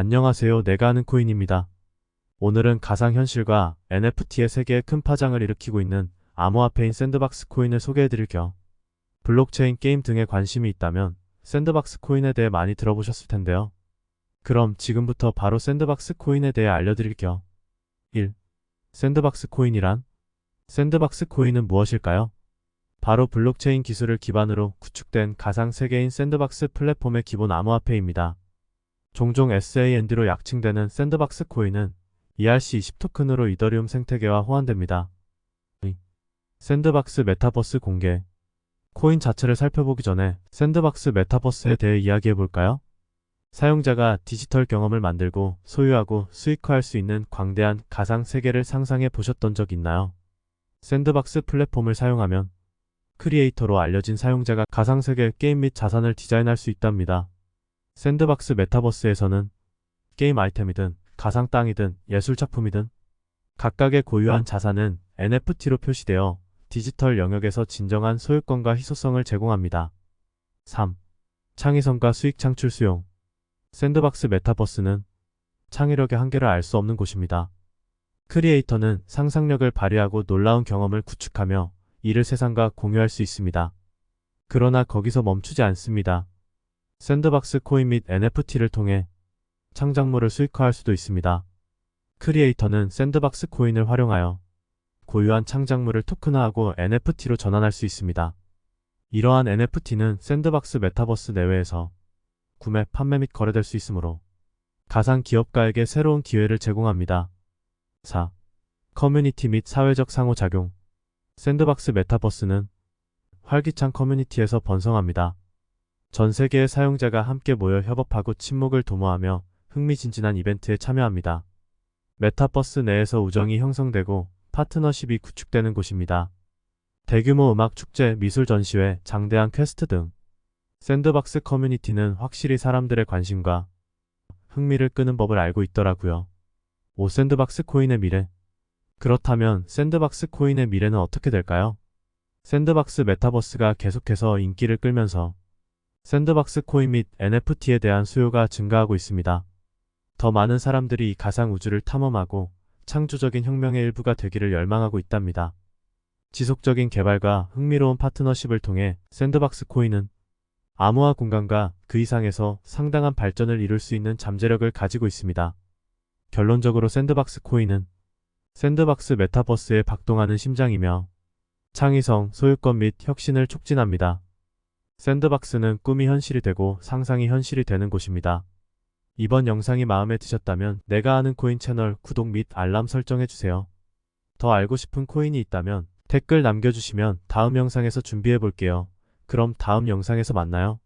안녕하세요. 내가 아는 코인입니다. 오늘은 가상현실과 NFT의 세계에 큰 파장을 일으키고 있는 암호화폐인 샌드박스 코인을 소개해드릴 겸 블록체인 게임 등에 관심이 있다면 샌드박스 코인에 대해 많이 들어보셨을 텐데요. 그럼 지금부터 바로 샌드박스 코인에 대해 알려드릴 겸 1. 샌드박스 코인이란? 샌드박스 코인은 무엇일까요? 바로 블록체인 기술을 기반으로 구축된 가상 세계인 샌드박스 플랫폼의 기본 암호화폐입니다. 종종 SAND로 약칭되는 샌드박스 코인은 ERC20 토큰으로 이더리움 생태계와 호환됩니다. 이 샌드박스 메타버스 공개 코인 자체를 살펴보기 전에 샌드박스 메타버스에 대해 이야기해 볼까요? 사용자가 디지털 경험을 만들고 소유하고 수익화할 수 있는 광대한 가상 세계를 상상해 보셨던 적 있나요? 샌드박스 플랫폼을 사용하면 크리에이터로 알려진 사용자가 가상 세계 게임 및 자산을 디자인할 수 있답니다. 샌드박스 메타버스에서는 게임 아이템이든 가상 땅이든 예술 작품이든 각각의 고유한 자산은 NFT로 표시되어 디지털 영역에서 진정한 소유권과 희소성을 제공합니다. 3. 창의성과 수익 창출 수용 샌드박스 메타버스는 창의력의 한계를 알 수 없는 곳입니다. 크리에이터는 상상력을 발휘하고 놀라운 경험을 구축하며 이를 세상과 공유할 수 있습니다. 그러나 거기서 멈추지 않습니다. 샌드박스 코인 및 NFT를 통해 창작물을 수익화할 수도 있습니다. 크리에이터는 샌드박스 코인을 활용하여 고유한 창작물을 토큰화하고 NFT로 전환할 수 있습니다. 이러한 NFT는 샌드박스 메타버스 내외에서 구매, 판매 및 거래될 수 있으므로 가상 기업가에게 새로운 기회를 제공합니다. 4. 커뮤니티 및 사회적 상호작용 샌드박스 메타버스는 활기찬 커뮤니티에서 번성합니다. 전 세계의 사용자가 함께 모여 협업하고 친목을 도모하며 흥미진진한 이벤트에 참여합니다. 메타버스 내에서 우정이 형성되고 파트너십이 구축되는 곳입니다. 대규모 음악 축제, 미술 전시회, 장대한 퀘스트 등 샌드박스 커뮤니티는 확실히 사람들의 관심과 흥미를 끄는 법을 알고 있더라고요. 오 샌드박스 코인의 미래 그렇다면 샌드박스 코인의 미래는 어떻게 될까요? 샌드박스 메타버스가 계속해서 인기를 끌면서 샌드박스 코인 및 NFT에 대한 수요가 증가하고 있습니다. 더 많은 사람들이 이 가상 우주를 탐험하고 창조적인 혁명의 일부가 되기를 열망하고 있답니다. 지속적인 개발과 흥미로운 파트너십을 통해 샌드박스 코인은 암호화 공간과 그 이상에서 상당한 발전을 이룰 수 있는 잠재력을 가지고 있습니다. 결론적으로 샌드박스 코인은 샌드박스 메타버스에 박동하는 심장이며 창의성, 소유권 및 혁신을 촉진합니다. 샌드박스는 꿈이 현실이 되고 상상이 현실이 되는 곳입니다. 이번 영상이 마음에 드셨다면 내가 아는 코인 채널 구독 및 알람 설정해주세요. 더 알고 싶은 코인이 있다면 댓글 남겨주시면 다음 영상에서 준비해 볼게요. 그럼 다음 영상에서 만나요.